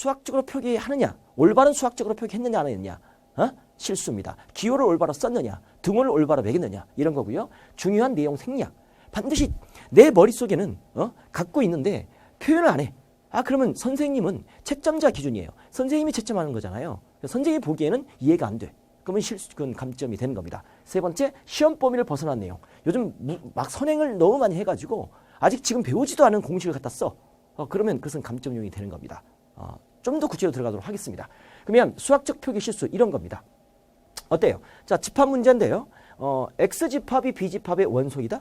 수학적으로 표기하느냐, 올바른 수학적으로 표기했느냐 안 했느냐, 어? 실수입니다. 기호를 올바로 썼느냐, 등호를 올바로 매겼느냐 이런 거고요. 중요한 내용 생략. 반드시 내 머릿속에는 어? 갖고 있는데 표현을 안 해. 아 그러면 선생님은 채점자 기준이에요. 선생님이 채점하는 거잖아요. 선생님이 보기에는 이해가 안 돼. 그러면 실수, 그건 감점이 되는 겁니다. 세 번째, 시험 범위를 벗어난 내용. 요즘 무- 막 선행을 너무 많이 해가지고 아직 지금 배우지도 않은 공식을 갖다 써. 어, 그러면 그것은 감점용이 되는 겁니다. 어, 좀 더 구체로 들어가도록 하겠습니다. 그러면 수학적 표기 실수 이런 겁니다. 어때요? 자, 집합 문제인데요. 어, X집합이 B집합의 원소이다?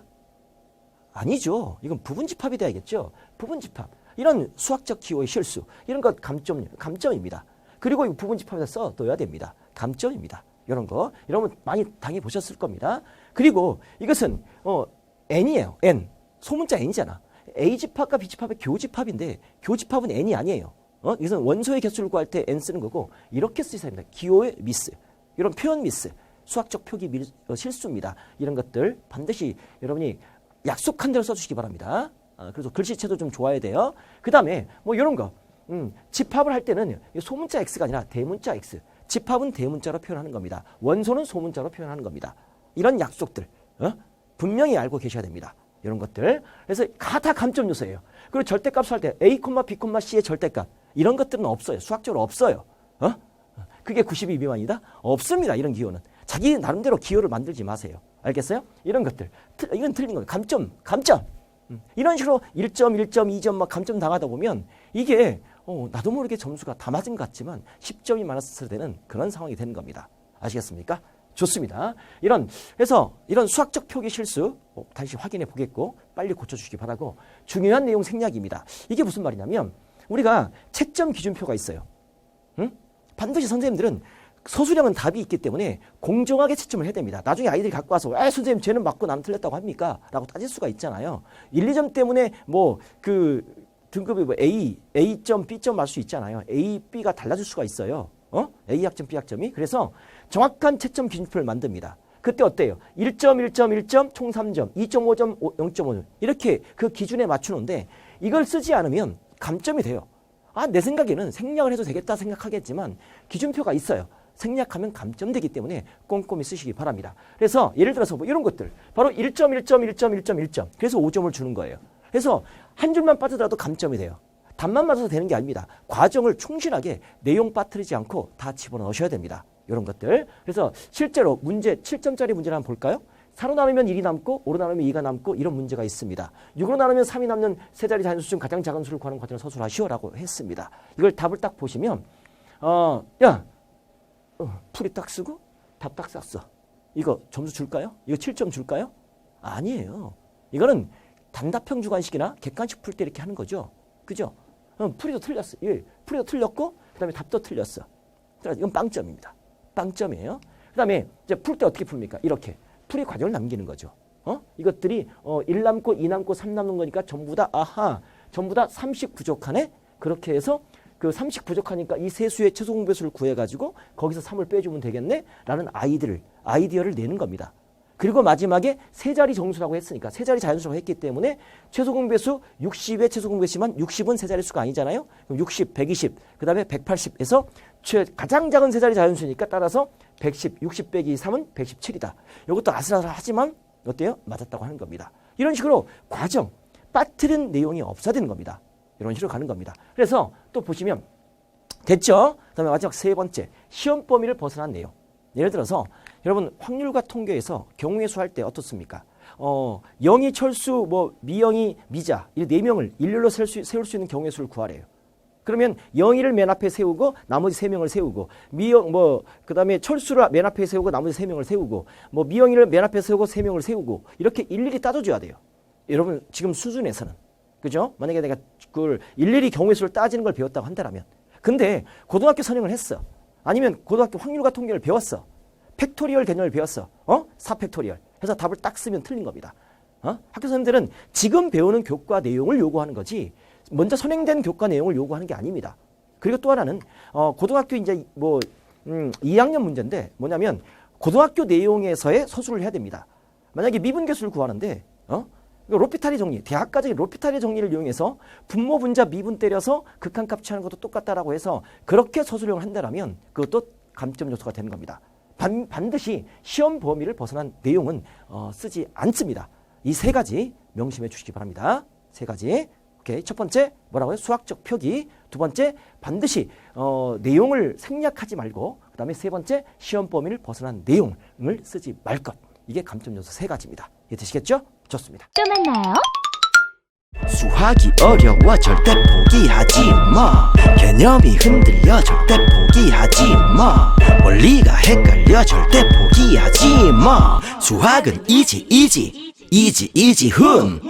아니죠. 이건 부분 집합이 돼야겠죠. 부분 집합. 이런 수학적 기호의 실수. 이런 것 감점, 감점입니다. 그리고 이 부분 집합에다 써둬야 됩니다. 감점입니다. 이런 거. 이런 거 많이 당해 보셨을 겁니다. 그리고 이것은, 어, N이에요. N. 소문자 N이잖아. A집합과 B집합의 교집합인데, 교집합은 N이 아니에요. 어? 이것은 원소의 개수를 구할 때 N 쓰는 거고, 이렇게 쓰셔야 됩니다. 기호의 미스. 이런 표현 미스. 수학적 표기 밀- 어, 실수입니다. 이런 것들 반드시 여러분이 약속한 대로 써주시기 바랍니다. 아, 그래서 글씨체도 좀 좋아야 돼요. 그 다음에 뭐 이런 거. 음, 집합을 할 때는 이 소문자 X가 아니라 대문자 X. 집합은 대문자로 표현하는 겁니다. 원소는 소문자로 표현하는 겁니다. 이런 약속들 어? 분명히 알고 계셔야 됩니다. 이런 것들. 그래서 다, 다 감점 요소예요. 그리고 절대값을 할때 A, B, C의 절대값 이런 것들은 없어요. 수학적으로 없어요. 어? 그게 92 미만이다? 없습니다. 이런 기호는. 자기 나름대로 기호를 만들지 마세요. 알겠어요? 이런 것들. 틀- 이건 틀린 거예요. 감점, 감점. 음, 이런 식으로 1점, 1점, 2점 막 감점 당하다 보면 이게 어, 나도 모르게 점수가 다 맞은 것 같지만 10점이 많았을 때는 그런 상황이 되는 겁니다. 아시겠습니까? 좋습니다. 이런 그래서 이런 수학적 표기 실수 어, 다시 확인해 보겠고 빨리 고쳐주시기 바라고 중요한 내용 생략입니다. 이게 무슨 말이냐면 우리가 채점 기준표가 있어요. 응? 반드시 선생님들은 서술형은 답이 있기 때문에 공정하게 채점을 해야 됩니다. 나중에 아이들이 갖고 와서 아 선생님 쟤는 맞고 나는 틀렸다고 합니까? 라고 따질 수가 있잖아요. 1, 2점 때문에 뭐 그 등급이 뭐 A, A점, B점 맞을 수 있잖아요. A, B가 달라질 수가 있어요. 어? A 학점, B 학점이. 그래서 정확한 채점 기준표를 만듭니다. 그때 어때요? 1점, 1점, 1점, 총 3점, 2.5점, 0.5점 이렇게 그 기준에 맞추는데 이걸 쓰지 않으면 감점이 돼요. 아, 내 생각에는 생략을 해도 되겠다 생각하겠지만 기준표가 있어요. 생략하면 감점되기 때문에 꼼꼼히 쓰시기 바랍니다. 그래서 예를 들어서 뭐 이런 것들 바로 1점, 1점, 1점, 1점, 1점. 그래서 5점을 주는 거예요. 그래서 한 줄만 빠지더라도 감점이 돼요. 답만 맞아서 되는 게 아닙니다. 과정을 충실하게 내용 빠뜨리지 않고 다 집어넣으셔야 됩니다. 이런 것들. 그래서 실제로 문제 7점짜리 문제를 한번 볼까요? 4로 나누면 1이 남고 5로 나누면 2가 남고 이런 문제가 있습니다. 6으로 나누면 3이 남는 세 자리 자연수 중 가장 작은 수를 구하는 과정을 서술하시오라고 했습니다. 이걸 답을 딱 보시면 어, 야 어, 풀이 딱 쓰고 답 딱 쌌어. 이거 점수 줄까요? 이거 7점 줄까요? 아니에요. 이거는 단답형 주관식이나 객관식 풀 때 이렇게 하는 거죠. 그죠? 어, 풀이도 틀렸어. 예, 풀이도 틀렸고 그다음에 답도 틀렸어. 이건 빵점입니다. 빵점이에요. 그다음에 이제 풀 때 어떻게 풉니까? 이렇게 풀이 과정을 남기는 거죠. 어? 이것들이 어, 1 남고 2 남고 3 남는 거니까 전부 다 아하 전부 다30 부족하네. 그렇게 해서 그30 부족하니까 이 세 수의 최소 공배수를 구해 가지고 거기서 3을 빼주면 되겠네 라는 아이디를 아이디어를 내는 겁니다. 그리고 마지막에 세 자리 정수라고 했으니까 세 자리 자연수라고 했기 때문에 최소 공배수 60의 최소 공배수지만 60은 세 자리 수가 아니잖아요. 그럼 60, 120, 그다음에 180에서 최 가장 작은 세 자리 자연수니까 따라서 110, 60 빼기 3은 117이다. 이것도 아슬아슬하지만 어때요? 맞았다고 하는 겁니다. 이런 식으로 과정 빠뜨린 내용이 없어야 되는 겁니다. 이런 식으로 가는 겁니다. 그래서 또 보시면 됐죠? 그 다음에 마지막 세 번째 시험 범위를 벗어난 내용. 예를 들어서 여러분 확률과 통계에서 경우의 수 할 때 어떻습니까? 어, 영이 철수, 뭐 미영이 미자 이 네 명을 일렬로 세울 수, 세울 수 있는 경우의 수를 구하래요. 그러면 영이를 맨 앞에 세우고 나머지 세 명을 세우고 미영 뭐 그다음에 철수를 맨 앞에 세우고 나머지 세 명을 세우고 뭐 미영이를 맨 앞에 세우고 세 명을 세우고 이렇게 일일이 따져줘야 돼요. 여러분 지금 수준에서는 그죠? 만약에 내가 그걸 일일이 경우의 수를 따지는 걸 배웠다고 한다면 근데 고등학교 선행을 했어. 아니면 고등학교 확률과 통계를 배웠어. 팩토리얼 개념을 배웠어. 어? 4팩토리얼. 해서 답을 딱 쓰면 틀린 겁니다. 어? 학교 선생님들은 지금 배우는 교과 내용을 요구하는 거지 먼저 선행된 교과 내용을 요구하는 게 아닙니다. 그리고 또 하나는 어, 고등학교 이제 뭐 음, 2학년 문제인데 뭐냐면 고등학교 내용에서의 서술을 해야 됩니다. 만약에 미분 계수를 구하는데 어? 로피탈리 정리, 대학까지 로피탈리 정리를 이용해서 분모 분자 미분 때려서 극한값 취하는 것도 똑같다라고 해서 그렇게 서술형을 한다라면 그것도 감점 요소가 되는 겁니다. 반, 반드시 시험 범위를 벗어난 내용은 어, 쓰지 않습니다. 이 세 가지 명심해 주시기 바랍니다. 세 가지. 오케이. 첫 번째 뭐라고요? 수학적 표기. 두 번째 반드시 어, 내용을 생략하지 말고 그다음에 세 번째 시험 범위를 벗어난 내용을 쓰지 말 것. 이게 감점 요소 세 가지입니다. 이해 되시겠죠? 좋습니다. 또 만나요. 수학이 어려워 절대 포기하지 마 개념이 흔들려 절대 포기하지 마 원리가 헷갈려 절대 포기하지 마 수학은 이지 이지 이지 이지 훈